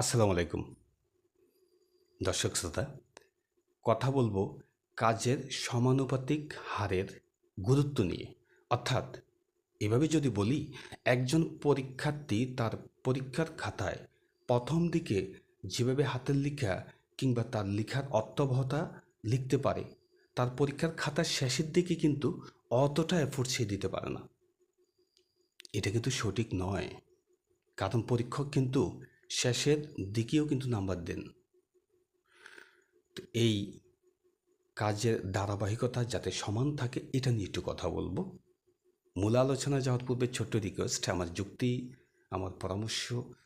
আসসালামু আলাইকুম। দর্শক শ্রোতা, কথা বলব কাজের সমানুপাতিক হারের গুরুত্ব নিয়ে। অর্থাৎ এভাবে যদি বলি, একজন পরীক্ষার্থী তার পরীক্ষার খাতায় প্রথম দিকে যেভাবে হাতের লেখা কিংবা তার লেখার অর্থবহতা লিখতে পারে, তার পরীক্ষার খাতার শেষের দিকে কিন্তু অতটা এফোর্ট সে দিতে পারে না। এটা কিন্তু সঠিক নয়। কারণ পরীক্ষক কিন্তু শেষের দিকেও কিন্তু নাম্বার দেন। এই কাজের ধারাবাহিকতা যাতে সমান থাকে, এটা নিয়ে একটু কথা বলব। মূল আলোচনা যাওয়ার পূর্বে ছোট্ট রিকোয়েস্ট আমার যুক্তি, আমার পরামর্শ,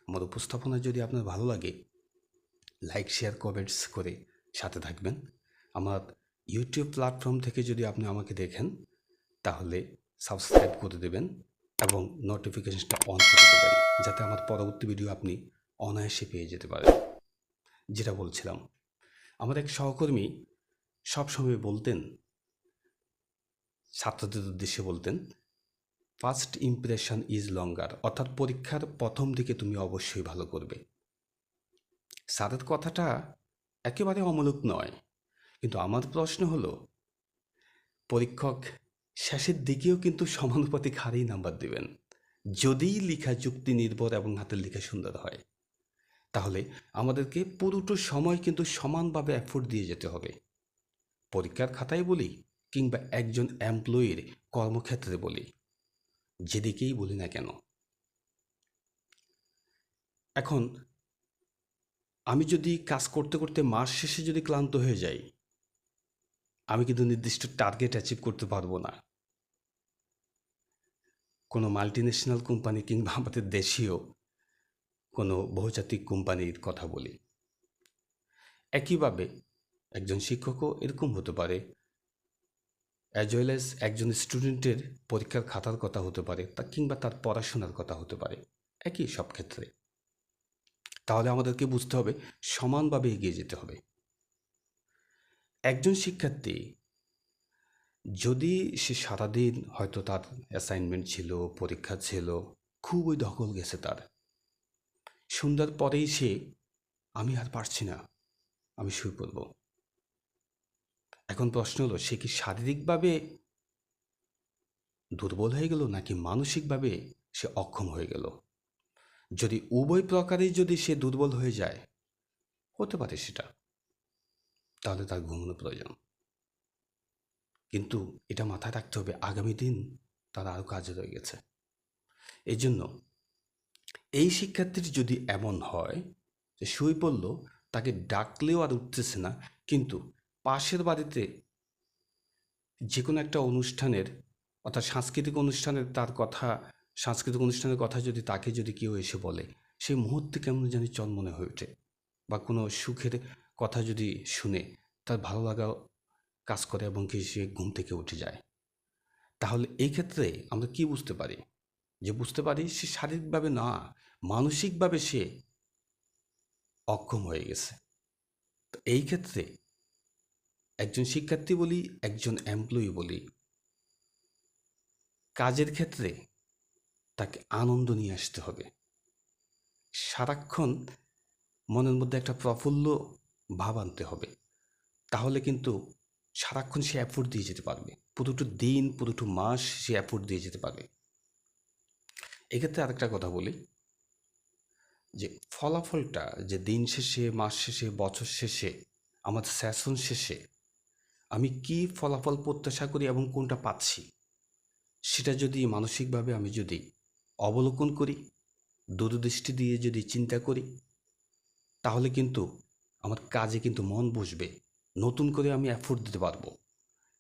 আমার উপস্থাপনা যদি আপনার ভালো লাগে লাইক শেয়ার কমেন্টস করে সাথে থাকবেন। আমার ইউটিউব প্ল্যাটফর্ম থেকে যদি আপনি আমাকে দেখেন, তাহলে সাবস্ক্রাইব করে দেবেন এবং নোটিফিকেশনটা অন করে দেবেন, যাতে আমার পরবর্তী ভিডিও আপনি অনায়াসে পেয়ে যেতে পারেন যেটা বলছিলাম। আমার এক সহকর্মী সবসময় বলতেন, ছাত্রদের উদ্দেশ্যে বলতেন ফার্স্ট ইমপ্রেশন ইজ লঙ্গার অর্থাৎ পরীক্ষার প্রথম দিকে তুমি অবশ্যই ভালো করবে। স্যারের কথাটা একেবারে অমূলক নয়। কিন্তু আমার প্রশ্ন হলো, পরীক্ষক শেষের দিকেও কিন্তু সমানুপাতিক হারেই নাম্বার দেবেন যদি লেখা যুক্তি নির্ভর এবং হাতের লেখা সুন্দর হয়। তাহলে আমাদেরকে পুরোটো সময় কিন্তু সমানভাবে এফোর্ট দিয়ে যেতে হবে। পরীক্ষার খাতায় বলি কিংবা একজন এমপ্লয়ির কর্মক্ষেত্রে বলি, যেদিকেই বলি না কেন। এখন, আমি যদি কাজ করতে করতে মাস শেষে যদি ক্লান্ত হয়ে যাই, আমি কিন্তু নির্দিষ্ট টার্গেট অ্যাচিভ করতে পারব না। কোনো মাল্টিন্যাশনাল কোম্পানি কিংবা আমাদের দেশীয় কোনো বহুজাতিক কোম্পানির কথা বলি। একইভাবে একজন শিক্ষকও এরকম হতে পারে অ্যাজ ওয়েল এজ একজন স্টুডেন্টের পরীক্ষার খাতার কথা হতে পারে, তা কিংবা তার পড়াশোনার কথা হতে পারে, একই সব ক্ষেত্রে। তাহলে আমাদেরকে বুঝতে হবে, সমানভাবে এগিয়ে যেতে হবে। একজন শিক্ষার্থী যদি সে সারাদিন হয়তো তার অ্যাসাইনমেন্ট ছিল, পরীক্ষা ছিল, খুবই দখল গেছে তার। সন্ধ্যার পরেই সে, আমি আর পারছি না। আমি শুয়ে পড়ব। এখন প্রশ্ন হলো, সে কি শারীরিকভাবে দুর্বল হয়ে গেল নাকি মানসিকভাবে সে অক্ষম হয়ে গেল? যদি উভয় প্রকারেই যদি সে দুর্বল হয়ে যায়, হতে পারে সেটা। তাহলে তার ঘুমানো প্রয়োজন। কিন্তু এটা মাথায় রাখতে হবে, আগামী দিন তার আরও কাজে রয়ে গেছে। এই জন্য এই শিক্ষার্থীর যদি এমন হয় যে শুয়ে পড়ল, তাকে ডাকলেও আর উঠতেছে না, কিন্তু পাশের বাড়িতে যে কোনো একটা অনুষ্ঠানের, অর্থাৎ সাংস্কৃতিক অনুষ্ঠানের তার কথা, সাংস্কৃতিক অনুষ্ঠানের কথা যদি তাকে যদি কেউ এসে বলে, সেই মুহূর্তে কেমন জানি চন্মনে হয়ে ওঠে বা কোনো সুখের কথা যদি শুনে তার ভালো লাগা কাজ করে এবং কি সে ঘুম থেকে উঠে যায়। তাহলে এই ক্ষেত্রে আমরা কি বুঝতে পারি? যে বুঝতে পারি সে শারীরিকভাবে না মানসিকভাবে সে অক্ষম হয়ে গেছে। তো এই ক্ষেত্রে একজন শিক্ষার্থী বলি, একজন এমপ্লয়ি বলি, কাজের ক্ষেত্রে তাকে আনন্দ নিয়ে আসতে হবে। সারাক্ষণ মনের মধ্যে একটা প্রফুল্ল ভাব আনতে হবে। তাহলে কিন্তু সারাক্ষণ সে অ্যাফোর্ড দিয়ে যেতে পারবে। পুরোটো দিন, পুরোটো মাস সে অ্যাফোর্ড দিয়ে যেতে পারবে। এক্ষেত্রে আরেকটা কথা বলি। যে ফলাফলটা যে দিন শেষে, মাস শেষে, বছর শেষে আমার সেশন শেষে আমি কি ফলাফল প্রত্যাশা করি এবং কোনটা পাচ্ছি, সেটা যদি মানসিকভাবে আমি যদি অবলোকন করি, দূরদৃষ্টি দিয়ে যদি চিন্তা করি, তাহলে কিন্তু আমার কাজে কিন্তু মন বসবে, নতুন করে আমি অ্যাফোর্ড দিতে পারব।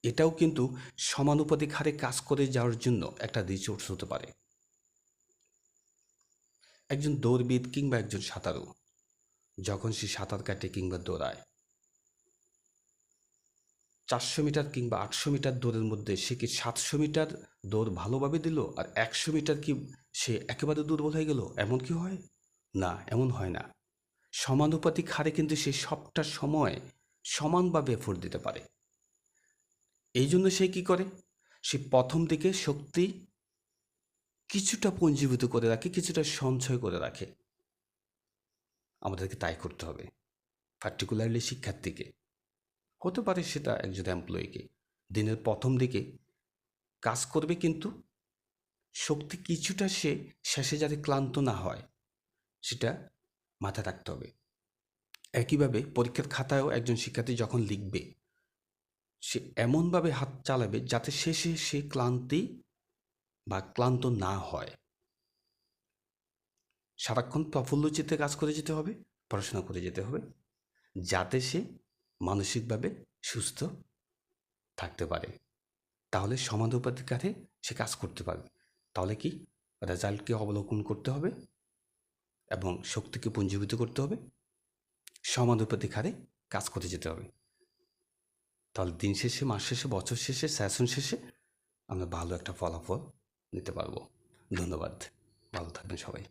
এটাও কিন্তু সমানুপাতিক হারে কাজ করে যাওয়ার জন্য একটা রিসোর্স হতে পারে। একজন দৌড়বিদ কিংবা একজন সাঁতারু, যখন সে সাঁতার কাটে কিংবা দৌড়ায়। চারশো মিটার কিংবা আটশো মিটার দৌড়ের মধ্যে সে কি সাতশো মিটার দৌড় ভালোভাবে দিল আর একশো মিটার কি সে একেবারে দুর্বল হয়ে গেল? এমন কি হয়? না, এমন হয় না। সমানুপাতিক হারে কিন্তু সে সবটা সময় সমানভাবে এফোর্ট দিতে পারে। এই জন্য সে কি করে? সে প্রথম দিকে শক্তি কিছুটা পুঞ্জীভূত করে রাখে, কিছুটা সঞ্চয় করে রাখে। আমাদেরকে তাই করতে হবে পার্টিকুলারলি শিক্ষার্থীকে। হতে পারে সেটা একজন এমপ্লয়িকে দিনের প্রথম দিকে কাজ করবে কিন্তু শক্তি কিছুটা সে শেষে যাতে ক্লান্ত না হয়, সেটা মাথায় রাখতে হবে। একইভাবে পরীক্ষার খাতায়ও একজন শিক্ষার্থী যখন লিখবে, সে এমনভাবে হাত চালাবে যাতে শেষে সে ক্লান্তি বা ক্লান্ত না হয়। সারাক্ষণ প্রফুল্ল চিত্তে কাজ করে যেতে হবে, পড়াশোনা করে যেতে হবে, যাতে সে মানসিকভাবে সুস্থ থাকতে পারে। তাহলে সমানুপাতিক হারে সে কাজ করতে পারবে। তাহলে কি? রেজাল্টকে অবলোকন করতে হবে এবং শক্তিকে পুঞ্জীভূত করতে হবে। সমানুপাতিক হারে কাজ করে যেতে হবে। তাহলে দিন শেষে, মাস শেষে, বছর শেষে সেশন শেষে আমরা ভালো একটা ফলাফল নিতে পারব। ধন্যবাদ। ভালো থাকবেন সবাই।